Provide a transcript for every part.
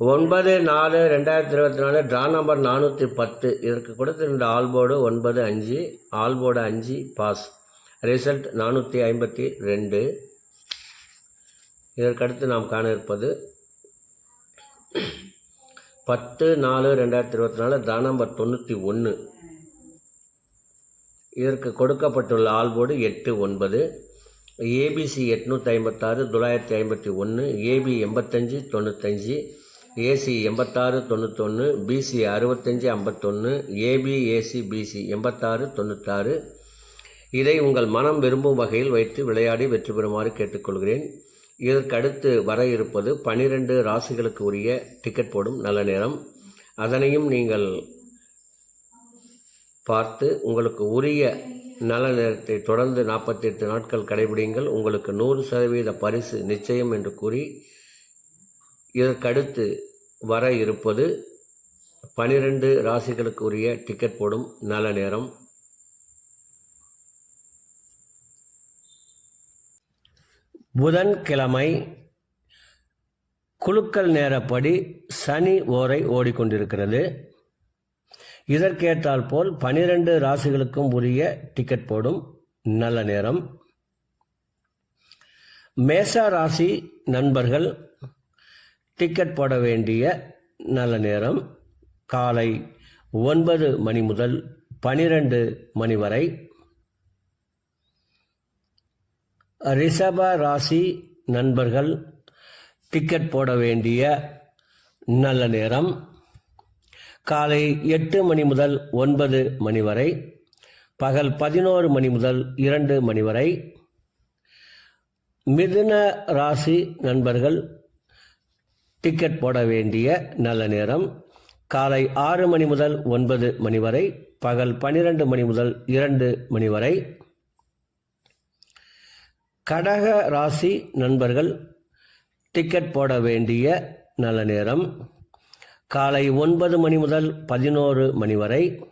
ஒன்பது நாலு ரெண்டாயிரத்தி இருபத்தி நாலு ட்ரா நம்பர் நானூற்றி பத்து. இதற்கு கொடுத்திருந்த ஆல்போர்டு ஒன்பது அஞ்சு ஆல்போர்டு அஞ்சு பாஸ் ரிசல்ட் நானூற்றி ஐம்பத்தி ரெண்டு. இதற்கடுத்து நாம் காண இருப்பது பத்து நாலு ரெண்டாயிரத்தி இருபத்தி நாலு ட்ரா நம்பர் தொண்ணூற்றி ஒன்று இதற்கு கொடுக்கப்பட்டுள்ள ஆல்போர்டு எட்டு ஒன்பது. ஏபிசி எட்நூற்றி ஐம்பத்தாறு தொள்ளாயிரத்தி ஐம்பத்தி ஒன்று ஏபி எண்பத்தஞ்சு தொண்ணூத்தஞ்சு. ஏசி எண்பத்தாறு தொண்ணூத்தொன்று பிசி அறுபத்தஞ்சு ஐம்பத்தொன்று ஏபி ஏசி பிசி எண்பத்தாறு தொண்ணூத்தாறு. இதை உங்கள் மனம் விரும்பும் வகையில் வைத்து விளையாடி வெற்றி பெறுமாறு கேட்டுக்கொள்கிறேன். இதற்கடுத்து வர இருப்பது பனிரெண்டு ராசிகளுக்கு உரிய டிக்கெட் போடும் நல்ல நேரம். அதனையும் நீங்கள் பார்த்து உங்களுக்கு உரிய நல்ல நேரத்தை தொடர்ந்து நாற்பத்தி எட்டு நாட்கள் கடைபிடிங்கள். உங்களுக்கு நூறு சதவீத பரிசு நிச்சயம் என்று கூறி இதற்கடுத்து வர இருப்பது பனிரெண்டு ராசிகளுக்கு உரிய டிக்கெட் போடும் நல்ல நேரம். புதன்கிழமை குலுக்கல் நேரப்படி சனி ஓரை ஓடிக்கொண்டிருக்கிறது. இதற்கேற்றால் போல் பனிரெண்டு ராசிகளுக்கும் உரிய டிக்கெட் போடும் நல்ல நேரம். மேச ராசி நண்பர்கள் டிக்கெட் போட வேண்டிய நல்ல நேரம். காலை ஒன்பது மணி முதல் பனிரெண்டு மணி வரை. ரிஷப ராசி நண்பர்கள் டிக்கெட் போட வேண்டிய நல்ல நேரம். காலை எட்டு மணி முதல் ஒன்பது மணி வரை. பகல் பதினோரு மணி முதல் இரண்டு மணி வரை. மிதுன ராசி நண்பர்கள் டிக்கெட் போட வேண்டிய நல்ல நேரம். காலை ஆறு மணி முதல் ஒன்பது மணி வரை பகல் பன்னிரண்டு மணி முதல் இரண்டு மணி வரை. கடக ராசி நண்பர்கள் டிக்கெட் போட வேண்டிய நல்ல நேரம். காலை ஒன்பது மணி முதல் பதினோரு மணி வரை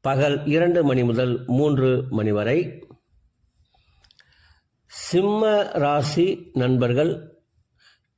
பகல் இரண்டு மணி முதல் மூன்று மணி வரை. சிம்ம ராசி நண்பர்கள்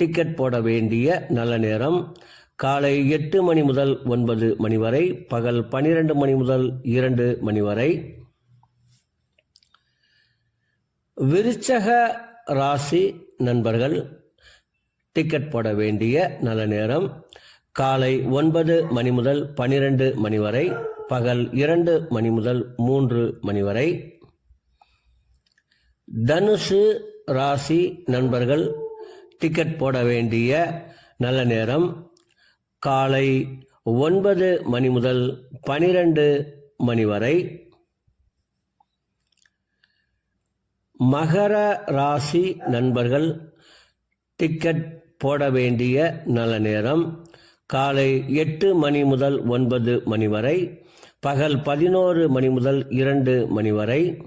டிக்கெட் போட வேண்டிய நல்ல நேரம். காலை எட்டு மணி முதல் ஒன்பது மணி வரை பகல் பனிரெண்டு மணி முதல் இரண்டு மணி வரை. விருச்சக ராசி நண்பர்கள் டிக்கெட் போட வேண்டிய நல்ல நேரம். காலை ஒன்பது மணி முதல் பனிரெண்டு மணி வரை பகல் இரண்டு மணி முதல் மூன்று மணி வரை. தனுசு ராசி நண்பர்கள் டிக்கெட் போட வேண்டிய நல்ல நேரம். காலை ஒன்பது மணி முதல் பனிரெண்டு மணி வரை. மகர ராசி நண்பர்கள் டிக்கெட் போட வேண்டிய நல்ல நேரம். காலை எட்டு மணி முதல் ஒன்பது மணி வரை. பகல் பதினோரு மணி முதல் இரண்டு மணி வரை.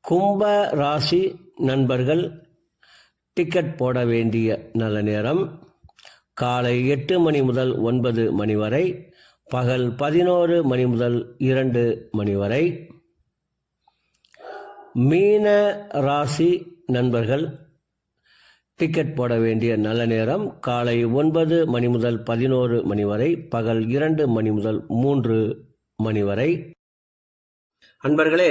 கும்ப ராசி நண்பர்கள் டிக்கெட் போட வேண்டிய நல்ல நேரம். காலை எட்டு மணி முதல் ஒன்பது மணி வரை பகல் பதினோரு மணி முதல் இரண்டு மணி வரை. மீன ராசி நண்பர்கள் டிக்கெட் போட வேண்டிய நல்ல நேரம் காலை ஒன்பது மணி முதல் பதினோரு மணி வரை பகல் இரண்டு மணி முதல் மூன்று மணி வரை. அன்பர்களே